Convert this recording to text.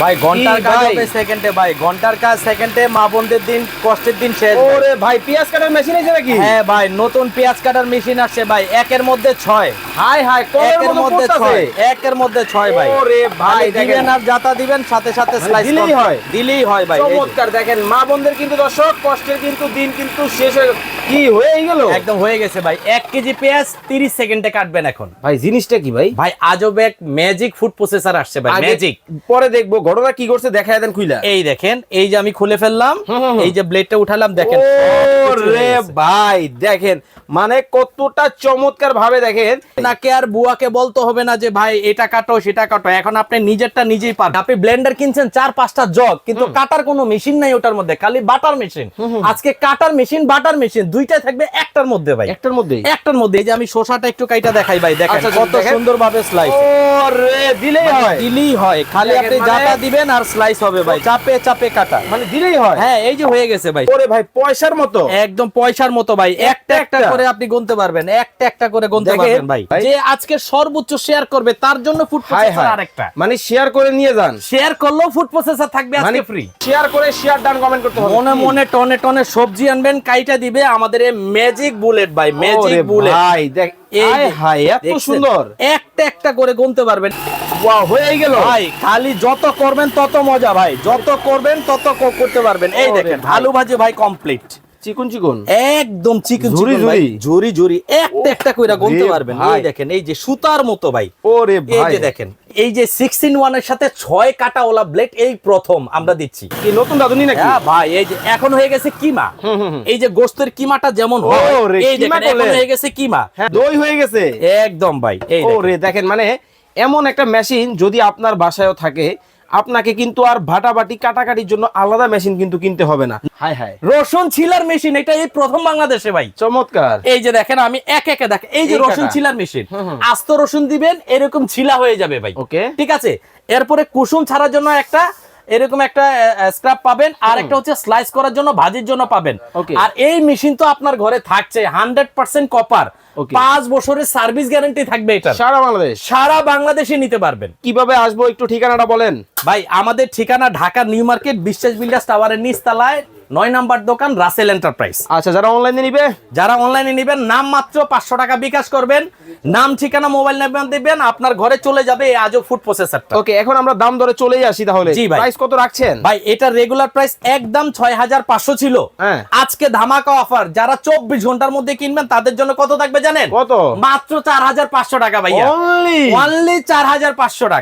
ভাই ঘণ্টার কাজ? হবে সেকেন্ডে ভাই ঘণ্টার কাজ সেকেন্ডে মা বোনদের দিন কষ্টের দিন শেষ ওরে ভাই পেঁয়াজ কাটার মেশিন আছে নাকি? হ্যাঁ ভাই নতুন পেঁয়াজ কাটার মেশিন আসছে ভাই একের মধ্যে ছয়। হাই হাই একের মধ্যে ছয় একের মধ্যে ছয় ভাই। ওরে ভাই দিবেন আর যাতা দিবেন সাথে সাথে মানে স্লাইস দিলেই হয়? দিলেই হয় ভাই চমৎকার দেখেন মা বোনদের কিন্তু দর্শক কষ্টের কিন্তু দিন কিন্তু শেষ হয়ে কি হয়ে গেল? একদম হয়ে গেছে ভাই। এক কেজি পেঁয়াজ তিরিশ সেকেন্ডে কাটবেন এখন। ভাই জিনিসটা কি ভাই? ভাই আজব এক ম্যাজিক ফুড প্রসেসর আসছে ভাই ম্যাজিক পরে দেখব ঘটনা কি করছে দেখায় দেন খুইলা। এই দেখেন এই যে আমি খুলে ফেললাম হুম, হুম, হুম। এই যে ব্লেডটা উঠালাম দেখেন রে ভাই দেখেন মানে কতটা চমৎকার ভাবে দেখেন। নাকে আর বুয়াকে বলতে হবে না যে ভাই এটা কাটো সেটা কাটো। এখন আপনি নিজেরটা নিজেই পারবেন আপনি ব্লেন্ডার কিনছেন চার পাঁচটা জগ কিন্তু কাটার কোনো মেশিন নাই ওটার মধ্যে খালি বাটার মেশিন আজকে কাটার মেশিন বাটার মেশিন দুইটাই থাকবে একটার মধ্যে ভাই। একটার মধ্যে একটার মধ্যে। এই যে আমি শোষাটা একটু কাইটা দেখাই ভাই দেখেন কত কত ভাবে সুন্দর ভাবে স্লাইস ও রে দিলেই হয়। দিলেই হয়। খালি আপনি মানে- জাতা দিবেন আর স্লাইস হবে ভাই। চাপে চাপে কাটা। মানে দিলেই হয়। হ্যাঁ এই যে হয়ে গেছে ভাই। ওরে ভাই পয়সার মতো। একদম পয়সার মতো ভাই। একটা একটা একটা। করে আপনি গুনতে পারবেন। একটা একটা করে গুনতে পারবেন ভাই। ভাই। যে আজকে সর্বোচ্চ শেয়ার করবে তার জন্য ফুড প্রসেসর আরেকটা। মানে শেয়ার করে নিয়ে যান। শেয়ার করলেও ফুড প্রসেসর থাকবে মানে আজকে ফ্রি শেয়ার করে শেয়ার ডান কমেন্ট করতে হবে। মনে মনে টনে টনে সবজি আনবেন কাইটা দিবে আমাদের ম্যাজিক বুলেট ভাই ম্যাজিক বুলেট ভাই দেখ এই হাই এত সুন্দর। একটা একটা করে গুনতে পারবেন। হয়ে গেল। ভাই খালি যত করবেন তত মজা ভাই। যত করবেন তত করতে পারবেন। এই ওরে দেখেন আলু ভাজি ভাই কমপ্লিট চিকুন চিকুন? একদম চিকেন ঝুরি ভাই ঝুরি। ঝুরি ঝুরি। একটা একটা কইরা গুনতে পারবেন এই দেখেন এই যে সুতার মতো ভাই। ওরে এই যে দেখেন এই যে সিক্স ইন ওয়ানের সাথে ছয় কাটা ওলা ব্লেড এই প্রথম আমরা দিচ্ছি। কি নতুন দাদুনি নাকি? হ্যাঁ ভাই এই যে এখন হয়ে গেছে কিমা। এই যে গোস্তের কিমাটা যেমন হয় এই কিমা দেখেন এখন হয়ে গেছে কিমা। হ্যাঁ দই হয়ে গেছে। একদম ভাই এই ও দেখেন। দেখেন মানে এমন একটা মেশিন যদি আপনার বাসায়ও থাকে আপনাকে কিন্তু আর ভাটাবাটি কাটাকাটির জন্য আলাদা মেশিন কিন্তু কিনতে হবে না। হাই হাই রসুন ছিলার মেশিন এটা এই প্রথম বাংলাদেশে ভাই। চমৎকার। এই যে দেখেন আমি এক একে দেখ এই যে রসুন। ছিলার মেশিন। আস্ত রসুন দিবেন এরকম ছিলা হয়ে যাবে ভাই। ওকে। ঠিক আছে? এরপরে কুসুম ছাড়ার জন্য একটা এরকম একটা স্ক্রাব পাবেন আর একটা হচ্ছে স্লাইস করার জন্য ভাজির জন্য পাবেন। আর এই মেশিন তো আপনার ঘরে থাকছে হান্ড্রেড পার্সেন্ট কপার পাঁচ বছরের সার্ভিস গ্যারান্টি থাকবে এটা। সারা বাংলাদেশ? সারা বাংলাদেশে নিতে পারবেন। কীভাবে আসব একটু ঠিকানাটা বলেন? ভাই আমাদের ঠিকানা Dhaka new market Biswas builders টাওয়ারের নিচতলায়। নয় নাম্বার দোকান রাসেল এন্টারপ্রাইজ। আচ্ছা যারা অনলাইনে নিবে? যারা অনলাইনে নিবেন নাম মাত্র পাঁচশো টাকা বিকাশ করবেন। নাম ঠিকানা মোবাইল নাম্বার দিবেন আপনার ঘরে চলে যাবে এই আজও ফুড প্রসেসরটা ওকে এখন আমরা দাম ধরে চলেই আসি তাহলে। জি ভাই। প্রাইস কত রাখছেন? ভাই এটা রেগুলার প্রাইস একদম ছয় হাজার পাঁচশো ছিল। হ্যাঁ। আজকে ধামাকা অফার যারা চব্বিশ ঘণ্টার মধ্যে কিনবেন তাদের জন্য কত থাকবে জানেন? কত? মাত্র চার হাজার পাঁচশো টাকা ভাইয়া। অনলি অনলি চার হাজার পাঁচশো টাকা।